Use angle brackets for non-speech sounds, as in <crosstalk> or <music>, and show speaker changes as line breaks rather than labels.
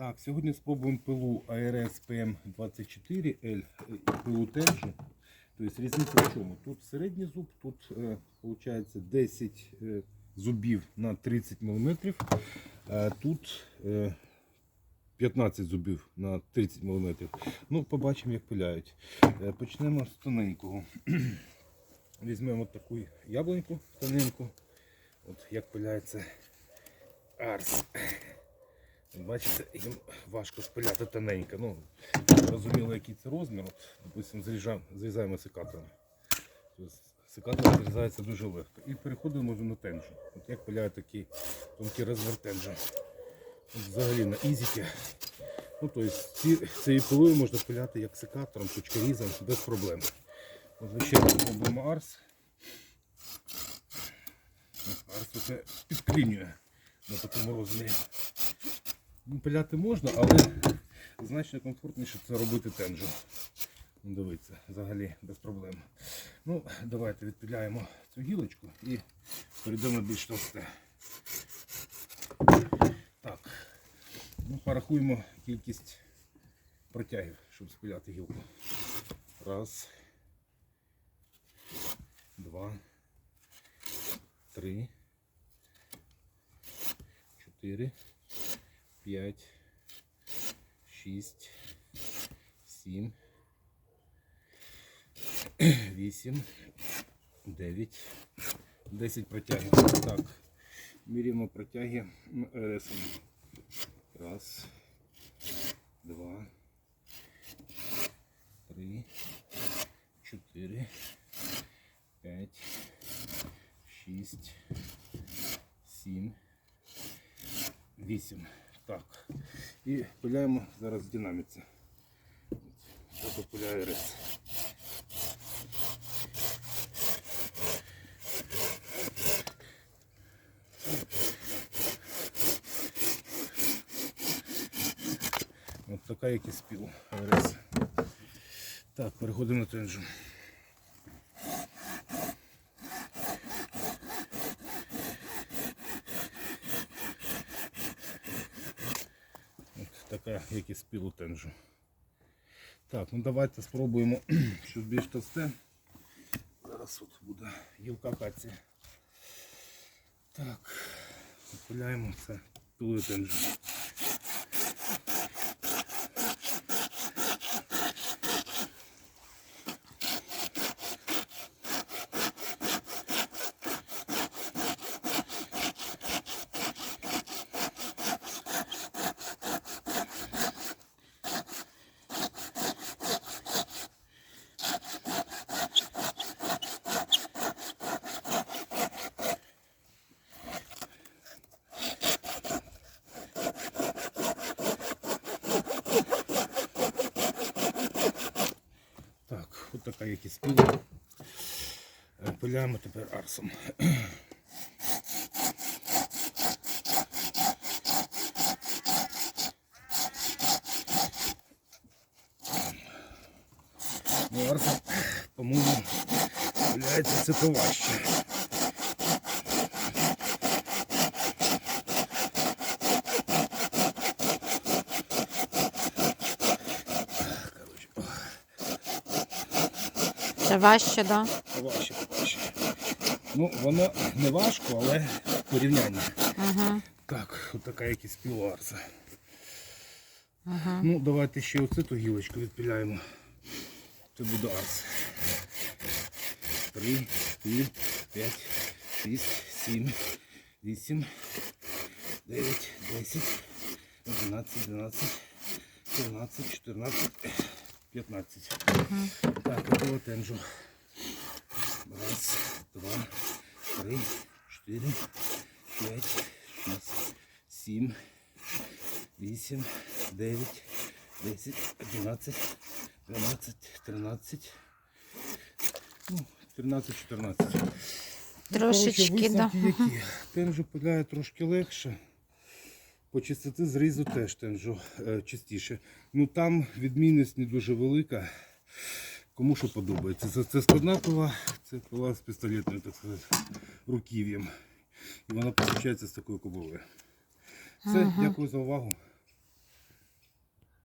Так, сьогодні спробуємо пилу ARS PM24L і пилу Tenjo. Тобто різниця в чому? Тут середній зуб, тут е, виходить 10 е, зубів на 30 мм, а тут е, 15 зубів на 30 мм. Ну, побачимо, як пиляють. Е, почнемо з тоненького. <clears throat> Візьмемо таку яблуньку тоненьку. От як пиляється арс. Бачите, їм важко спиляти тоненько. Ну, розуміло, який це розмір. Допустимо, зрізаємо, зрізаємо секатором. Тобто Секатор зрізається дуже легко. І переходимо на тенджу. От як пиляють такий тонкий розмір тенджу. Взагалі на ізіки. Ну, тобто, цією пилою можна пиляти як секатором, точкорізом, без проблем. Ми робимо арс. Арс це підклінює на такому розмірі. Пиляти можна, але значно комфортніше це робити тенджу. Ну, Дивіться, взагалі без проблем. Ну, давайте відпиляємо цю гілочку і перейдемо більш товсте. Так. Ну, порахуємо кількість протягів, щоб спиляти гілку. Раз. Два. Три. Чотири. 5, 6, 7, 8, 9, 10 протягів. Так, міряємо протяги РС. Раз, два, три, чотири, п'ять, шість, сім. 8. Так. І пиляємо зараз в динаміці. От пиляє рис. От така якийсь спіл рис. Так, переходимо на тенджу. От як і спілу тенджу. Так, ну давайте спробуємо <clears throat> щось більш товсте. Зараз от буде гілка каці. Так, опиляємо це пілою тенджу. От така якість спіла. Е, Пиляємо тепер арсом. Ну, арсом, по-моєму, пиляється це поважче.
Це важче, да?
Важче, важче. Ну, воно не важко, але порівняння.
Угу.
Так, така якість піларса.
Угу.
Ну, давайте ще оцю ту гілочку відпіляємо. Це буде арс. Три, чотири, п'ять, шість, сім, вісім, дев'ять, десять, одинадцять, дванадцять, тринадцять, чотирнадцять, п'ятнадцять. Так, готово тенжу. Раз, два, три, чотири, п'ять, шість, сім, вісім, дев'ять, десять, одинадцять, дванадцять, тринадцять. Ну, 13-14.
Трошечки, да.
які. Тенжу пиляє трошки легше. По чистоти зрізу теж тенжу е, частіше. Ну там відмінність не дуже велика. Кому що подобається. Це, це складна пила, це пила з пістолетною, так сказати, руків'ям. І вона получається з такою кобилою. Все,
Ага.
дякую за увагу.